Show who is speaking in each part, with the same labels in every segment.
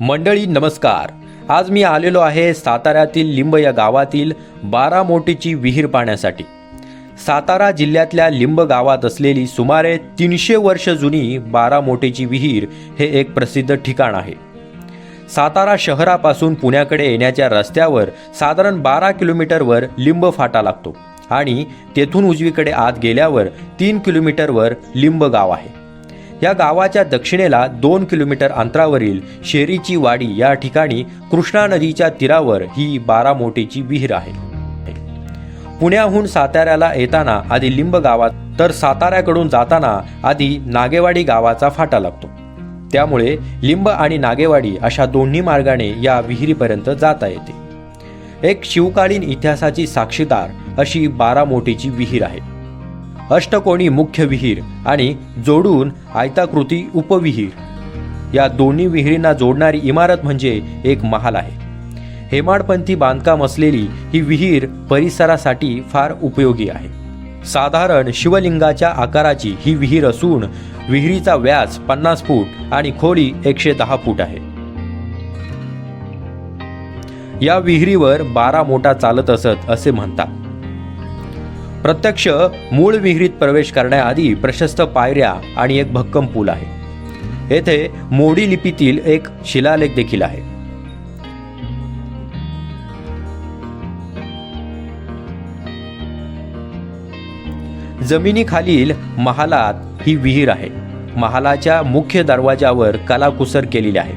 Speaker 1: मंडळी नमस्कार. आज मी आलेलो आहे साताऱ्यातील लिंब या गावातील बारा मोटीची विहीर पाहण्यासाठी. सातारा जिल्ह्यातल्या लिंब गावात असलेली सुमारे तीनशे वर्ष जुनी बारा मोटीची विहीर हे एक प्रसिद्ध ठिकाण आहे. सातारा शहरापासून पुण्याकडे येण्याच्या रस्त्यावर साधारण बारा किलोमीटरवर लिंब फाटा लागतो आणि तेथून उजवीकडे आत गेल्यावर तीन किलोमीटरवर लिंब गाव आहे. या गावाच्या दक्षिणेला दोन किलोमीटर अंतरावरील शेरीची वाडी या ठिकाणी कृष्णा नदीच्या तीरावर ही बारामोटीची विहीर आहे. पुण्याहून साताऱ्याला येताना आधी लिंब गावात तर साताऱ्याकडून जाताना आधी नागेवाडी गावाचा फाटा लागतो. त्यामुळे लिंब आणि नागेवाडी अशा दोन्ही मार्गाने या विहिरीपर्यंत जाता येते. एक शिवकालीन इतिहासाची साक्षीदार अशी बारामोटीची विहीर आहे. अष्टकोणी मुख्य विहीर आणि जोडून आयताकृती उपविहीर. या दोन्ही विहिरींना जोडणारी इमारत म्हणजे एक महाल आहे. हेमाडपंथी बांधकाम असलेली ही विहीर परिसरासाठी फार उपयोगी आहे. साधारण शिवलिंगाच्या आकाराची ही विहीर असून विहिरीचा व्यास पन्नास फूट आणि खोली एकशे दहा फूट आहे. या विहिरीवर बारा मोठा चालत असत असे म्हणतात. प्रत्यक्ष मूळ विहिरीत प्रवेश करण्याआधी प्रशस्त पायऱ्या आणि एक भक्कम पूल आहे. येथे मोडी लिपीतील एक शिलालेख देखील आहे. जमिनीखालील महालात ही विहीर आहे. महालाच्या मुख्य दरवाजावर कलाकुसर केलेली आहे.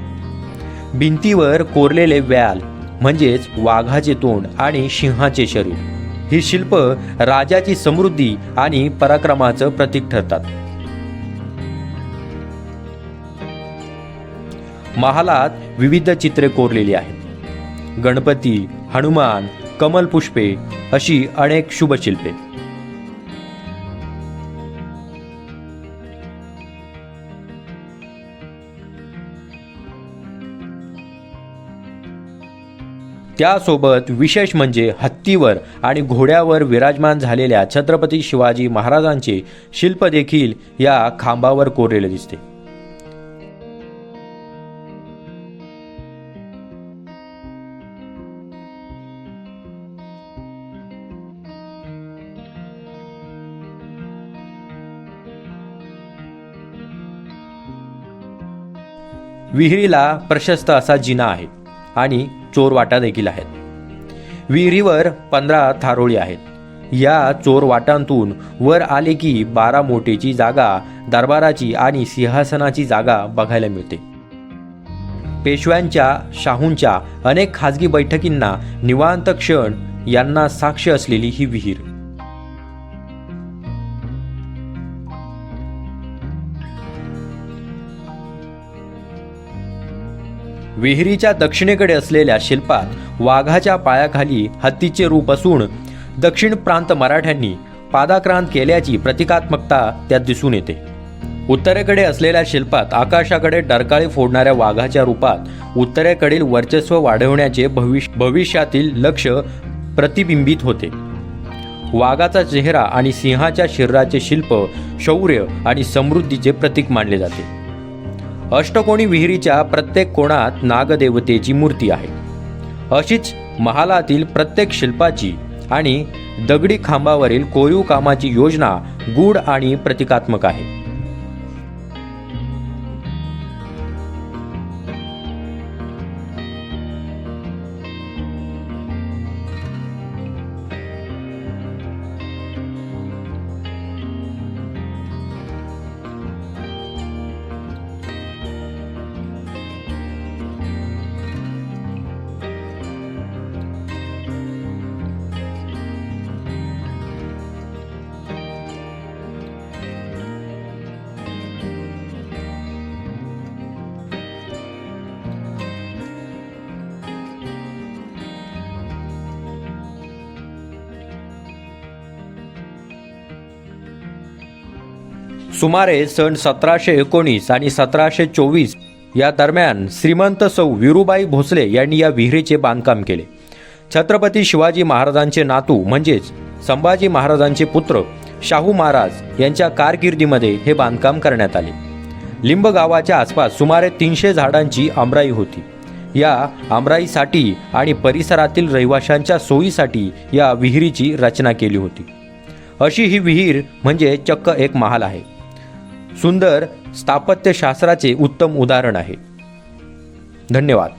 Speaker 1: भिंतीवर कोरलेले व्याल म्हणजेच वाघाचे तोंड आणि सिंहाचे शरीर. ही शिल्प राजाची समृद्धी आणि पराक्रमाचं प्रतीक ठरतात. महालात विविध चित्रे कोरलेली आहेत. गणपती हनुमान कमलपुष्पे अशी अनेक शुभशिल्पे. त्यासोबत विशेष म्हणजे हत्तीवर आणि घोड्यावर विराजमान झालेल्या छत्रपती शिवाजी महाराजांचे शिल्प देखील या खांबावर कोरलेले दिसते. विहिरीला प्रशस्त असा जिना आहे आणि चोरवाटा देखील आहेत. विहिरीवर पंधरा थारोळी आहेत. या चोरवाटांतून वर आले की बारा मोठेची जागा दरबाराची आणि सिंहासनाची जागा बघायला मिळते. पेशव्यांच्या शाहूंच्या अनेक खाजगी बैठकींना निवांत क्षण यांना साक्ष असलेली ही विहीर. विहिरीच्या दक्षिणेकडे असलेल्या शिल्पात वाघाच्या पायाखाली हत्तीचे रूप असून दक्षिण प्रांत मराठ्यांनी पादाक्रांत केल्याची प्रतिकात्मकता त्यात दिसून येते. उत्तरेकडे असलेल्या शिल्पात आकाशाकडे डरकाळी फोडणाऱ्या वाघाच्या रूपात उत्तरेकडील वर्चस्व वाढवण्याचे भविष्य भविष्यातील लक्ष प्रतिबिंबित होते. वाघाचा चेहरा आणि सिंहाच्या शरीराचे शिल्प शौर्य आणि समृद्धीचे प्रतीक मानले जाते. अष्टकोणी विहिरीच्या प्रत्येक कोणात नागदेवतेची मूर्ती आहे. अशीच महालातील प्रत्येक शिल्पाची आणि दगडी खांबावरील कोरीव कामाची योजना गूढ आणि प्रतिकात्मक आहे. सुमारे सन सतराशे एकोणीस आणि सतराशे चोवीस या दरम्यान श्रीमंत सौ विरुबाई भोसले यांनी या विहिरीचे बांधकाम केले. छत्रपती शिवाजी महाराजांचे नातू म्हणजेच संभाजी महाराजांचे पुत्र शाहू महाराज यांच्या कारकिर्दीमध्ये हे बांधकाम करण्यात आले. लिंब गावाच्या आसपास सुमारे तीनशे झाडांची आमराई होती. या आमराईसाठी आणि परिसरातील रहिवाशांच्या सोयीसाठी या विहिरीची रचना केली होती. अशी ही विहीर म्हणजे चक्क एक महाल आहे. सुंदर स्थापत्यशास्त्राचे उत्तम उदाहरण आहे. धन्यवाद.